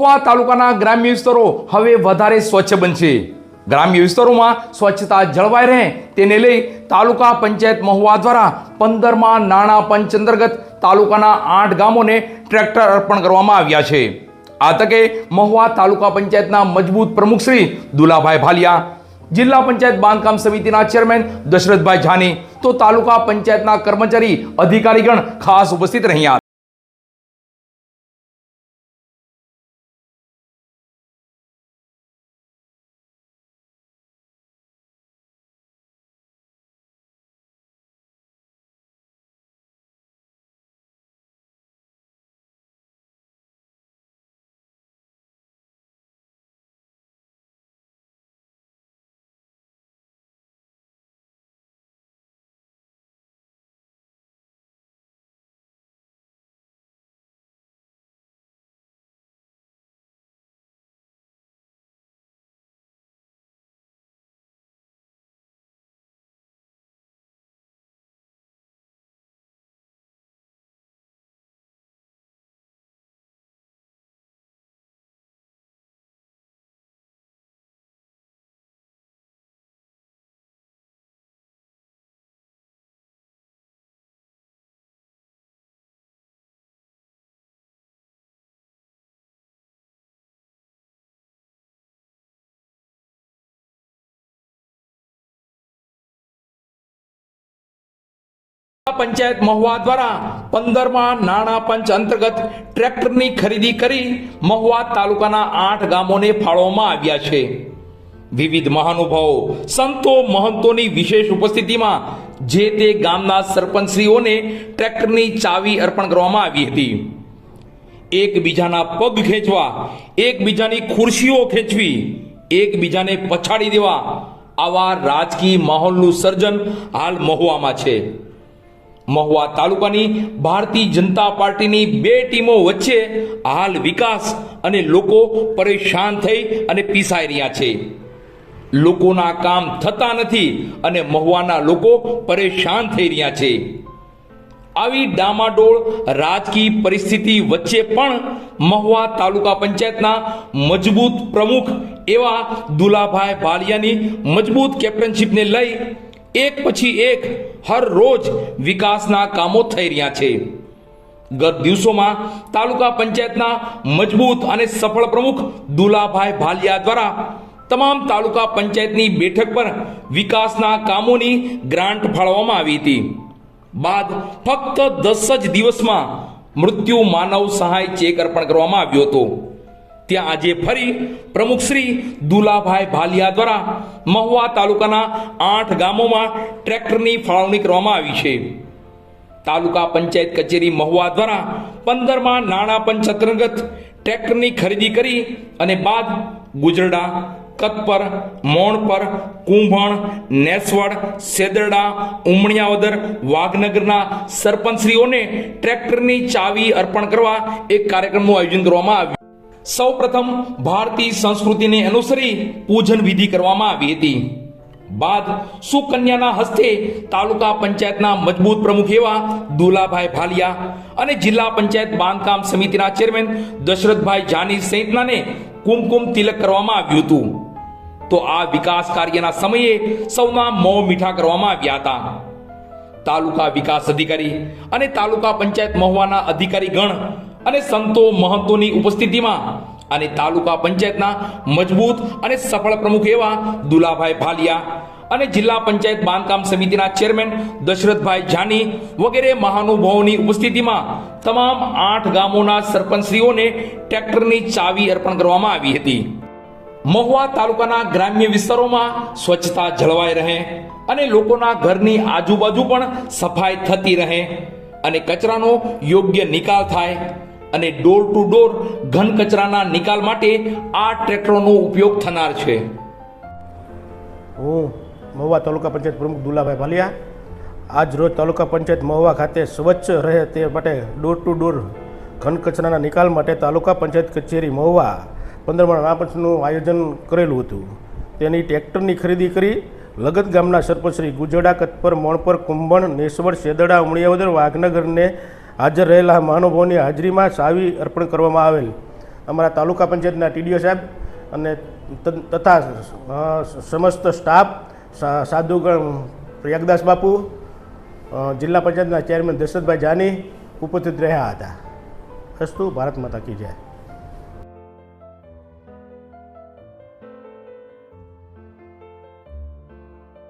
મહુવા તાલુકાના ગ્રામ્ય વિસ્તારો હવે વધારે સ્વચ્છ બનશે. ગ્રામ્ય વિસ્તારોમાં સ્વચ્છતા જળવાઈ રહે તેને લઈ તાલુકા પંચાયત મહુવા દ્વારા પંદરમાં નાણાં પંચ અંતર્ગત તાલુકાના આઠ ગામોને ટ્રેક્ટર અર્પણ કરવામાં આવ્યા છે. આ તકે મહુવા તાલુકા પંચાયતના મજબૂત પ્રમુખ શ્રી દુલાભાઈ ભાલિયા, જિલ્લા પંચાયત બાંધકામ સમિતિના ચેરમેન દશરથભાઈ જાની તો તાલુકા પંચાયતના કર્મચારી અધિકારીગણ ખાસ ઉપસ્થિત રહ્યા પંચાયત મહુવા દ્વારા પંદરમાં નાણાં પંચ અંતર્ગત ટ્રેક્ટરની ખરીદી કરી મહુવા તાલુકાના આઠ ગામોને ફાળવવામાં આવ્યા છે. વિવિધ મહાનુભાવો, સંતો, મહંતોની વિશેષ ઉપસ્થિતિમાં જે તે ગામના સરપંચશ્રીઓને ટ્રેક્ટરની ચાવી અર્પણ કરવામાં આવી હતી. એકબીજાના પગ ખેંચવા, એકબીજાની ખુરશીઓ ખેંચવી, એકબીજાને પછાડી દેવા આવા રાજકીય માહોલનું સર્જન હાલ મહુવામાં છે. મહુવા તાલુકાની ભારતીય જનતા પાર્ટીની બે ટીમો વચ્ચે હાલ વિકાસ અને લોકો પરેશાન થઈ અને પીસાઈ રહ્યા છે. લોકોના કામ થતા નથી અને મહુવાના લોકો પરેશાન થઈ રહ્યા છે. આવી ડામાડોળ રાજકીય પરિસ્થિતિ વચ્ચે પણ મહુવા તાલુકા પંચાયતના મજબૂત પ્રમુખ એવા દુલાભાઈ ભાલિયાની મજબૂત કેપ્ટનશીપને લઈ એક પછી એક હર રોજ વિકાસના કામો થઈ રહ્યા છે. ગત દિવસોમાં તાલુકા પંચાયતના મજબૂત અને સફળ પ્રમુખ દુલાભાઈ ભાલિયા દ્વારા તમામ તાલુકા પંચાયતની બેઠક પર વિકાસના કામોની ગ્રાન્ટ ફાળવવામાં આવી હતી. બાદ ફક્ત દસ જ દિવસમાં મૃત્યુ માનવ સહાય ચેક અર્પણ કરવામાં આવ્યો હતો. ત્યાં આજે ફરી પ્રમુખ શ્રી દુલાભાઈ ભાલિયા દ્વારા મહુવા તાલુકાના આઠ ગામોમાં ટ્રેક્ટરની ફાળવણી કરવામાં આવી છે. તાલુકા પંચાયત કચેરી મહુવા દ્વારા પંદરમાં નાણાં પંચ અંતર્ગત ટ્રેક્ટરની ખરીદી કરી અને બાદ ગુજરડા, કતપર, મોણપર, કુંભણ, નેસવડ, સેદરડા, ઉમણિયાવદર, વાઘનગરના સરપંચશ્રીઓને ટ્રેક્ટરની ચાવી અર્પણ કરવા એક કાર્યક્રમનું આયોજન કરવામાં આવ્યું. સૌ પ્રથમ ભારતીય સંસ્કૃતિને અનુસરી પૂજન વિધિ કરવામાં આવી હતી. બાદ સુકન્યાના હસ્તે તાલુકા પંચાયતના મજબૂત પ્રમુખ એવા દુલાભાઈ ભાલિયા અને જિલ્લા પંચાયત બાંધકામ સમિતિના ચેરમેન દશરથભાઈ જાની સહિતનાને કુમકુમ તિલક કરવામાં આવ્યું હતું. તો આ વિકાસ કાર્યના સમયે સૌના મોં મીઠા કરવામાં આવ્યા હતા. તાલુકા વિકાસ અધિકારી અને તાલુકા પંચાયત મહુવાના અધિકારી ગણ અને સંતો મહંતોની ઉપસ્થિતિમાં અને તાલુકા પંચાયતના મજબૂત અને સફળ પ્રમુખ એવા દુલાભાઈ ભાલિયા અને જિલ્લા પંચાયત બાંધકામ સમિતિના ચેરમેન દશરથભાઈ જાની વગેરે મહાનુભાવોની ઉપસ્થિતિમાં તમામ આઠ ગામોના સરપંચશ્રીઓને ટ્રેક્ટરની ચાવી અર્પણ કરવામાં આવી હતી. મહુવા તાલુકાના ગ્રામ્ય વિસ્તારોમાં સ્વચ્છતા જળવાઈ રહે અને લોકોના ઘરની આજુબાજુ પણ સફાઈ થતી રહે અને કચરાનો યોગ્ય નિકાલ થાય અને ડોર ટુ ડોર ઘન કચરાના નિકાલ માટે આ ટ્રેક્ટરોનો ઉપયોગ થનાર છે. હું મહુવા તાલુકા પંચાયત પ્રમુખ દુલાભાઈ ભાલિયા. આજ રોજ તાલુકા પંચાયત મહુવા ખાતે સ્વચ્છ રહે તે માટે ડોર ટુ ડોર ઘન કચરાના નિકાલ માટે તાલુકા પંચાયત કચેરી મહુવા પંદરમાં નાપંચનું આયોજન કરેલું હતું. તેની ટ્રેક્ટરની ખરીદી કરી લગત ગામના સરપંચ શ્રી ગુજડા કતપર, મોણપર, કુંભણ, નેસવડ સેદડા ઉમળિયાવદર, વાઘનગરને હાજર રહેલા મહાનુભાવોની હાજરીમાં સાવી અર્પણ કરવામાં આવેલ. અમારા તાલુકા પંચાયતના ટીડીઓ સાહેબ અને તથા સમસ્ત સ્ટાફ સાધુગણ પ્રયાગદાસ બાપુ જિલ્લા પંચાયતના ચેરમેન દશરથભાઈ જાની ઉપસ્થિત રહ્યા હતા. અસ્તુ ભારત માતા કી જય.